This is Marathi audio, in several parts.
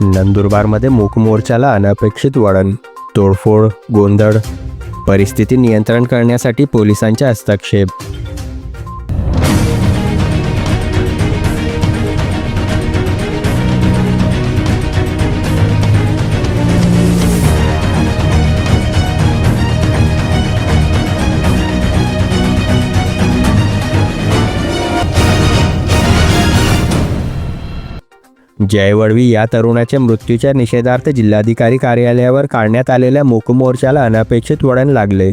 नंदुरबारमध्ये मूक मोर्चाला अनपेक्षित वळण तोडफोड गोंधळ परिस्थिती नियंत्रण करण्यासाठी पोलिसांचा हस्तक्षेप. जयवळवी या तरुणाच्या मृत्यूच्या निषेधार्थ जिल्हाधिकारी कार्यालयावर काढण्यात आलेल्या मूक मोर्चाला अनपेक्षित वळण लागले.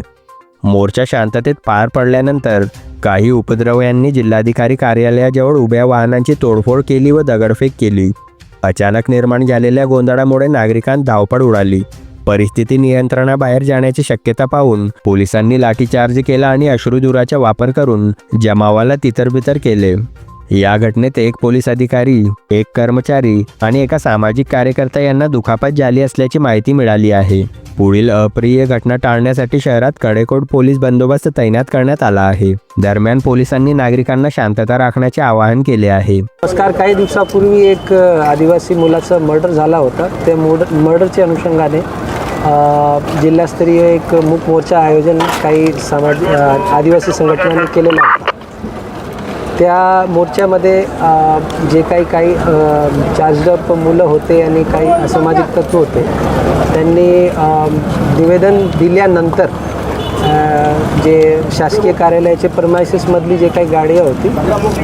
मोर्चा शांततेत पार पडल्यानंतर काही उपद्रव्यांनी जिल्हाधिकारी कार्यालयाजवळ उभ्या वाहनांची तोडफोड केली व दगडफेक केली. अचानक निर्माण झालेल्या गोंधळामुळे नागरिकांत धावपळ उडाली. परिस्थिती नियंत्रणाबाहेर जाण्याची शक्यता पाहून पोलिसांनी लाठीचार्ज केला आणि अश्रुधुराचा वापर करून जमावाला तितरबितर केले. या घटनेत एक पोलीस अधिकारी एक कर्मचारी आणि एका सामाजिक कार्यकर्ता यांना दुखापत झाली असल्याची माहिती मिळाली आहे. पुढील अप्रिय घटना टाळण्यासाठी शहरात कडेकोट पोलीस बंदोबस्त तैनात करण्यात आला आहे. दरम्यान पोलिसांनी नागरिकांना शांतता राखण्याचे आवाहन केले आहे. नमस्कार. काही दिवसापूर्वी एक आदिवासी मुलाचा मर्डर झाला होता. त्या मोड मर्डरच्या अनुषंगाने जिल्हास्तरीय एक मूक मोर्चा आयोजन काही समाज आदिवासी संघटनांनी केलेलं होतं त्या मोर्चामध्ये जे काही काही चार्जअप मुलं होते आणि काही असामाजिक तत्व होते त्यांनी निवेदन दिल्यानंतर जे शासकीय कार्यालयाचे परमायसेसमधली जे काही गाड्या होती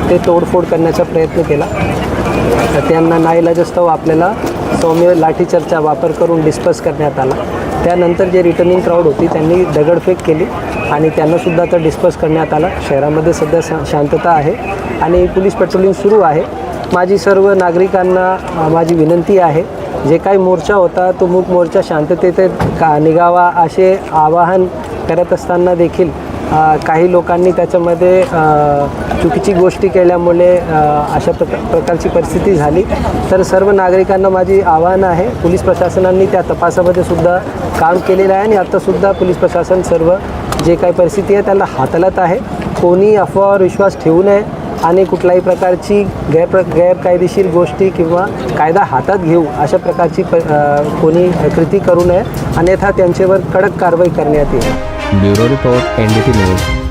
ते तोडफोड करण्याचा प्रयत्न केला. तर त्यांना नाईलाजस्तव आपल्याला सौम्य लाठीचार्जचा वापर करून डिस्पस करण्यात आला. त्यानंतर जे रिटर्निंग क्राऊड होती त्यांनी दगडफेक केली. आणि त्यांनासुद्धा तर डिस्पर्स करण्यात आला. शहरामध्ये सध्या शांतता आहे आणि पोलीस पेट्रोलिंग सुरू आहे. माझी सर्व नागरिकांना माझी विनंती आहे जे काही मोर्चा होता तो मूक मोर्चा शांततेत का निघावा असे आवाहन करत असताना देखील काही लोकांनी त्याच्यामध्ये चुकीची गोष्टी केल्यामुळे अशा प्रका प्रकारची परिस्थिती झाली. तर सर्व नागरिकांना माझी आव्हान आहे पोलीस प्रशासनांनी त्या तपासामध्ये सुद्धा काम केलेलं आहे आणि आत्तासुद्धा पोलीस प्रशासन सर्व जे काही परिस्थिती आहे त्याला हाताळत आहे. कोणी अफवावर विश्वास ठेवू नये आणि कुठल्याही प्रकारची गैर गैरकायदेशीर गोष्टी किंवा कायदा हातात घेऊ अशा प्रकारची प कोणी कृती करू नये. अन्यथा त्यांच्यावर कडक कारवाई करण्यात येईल. Bureau report NDT news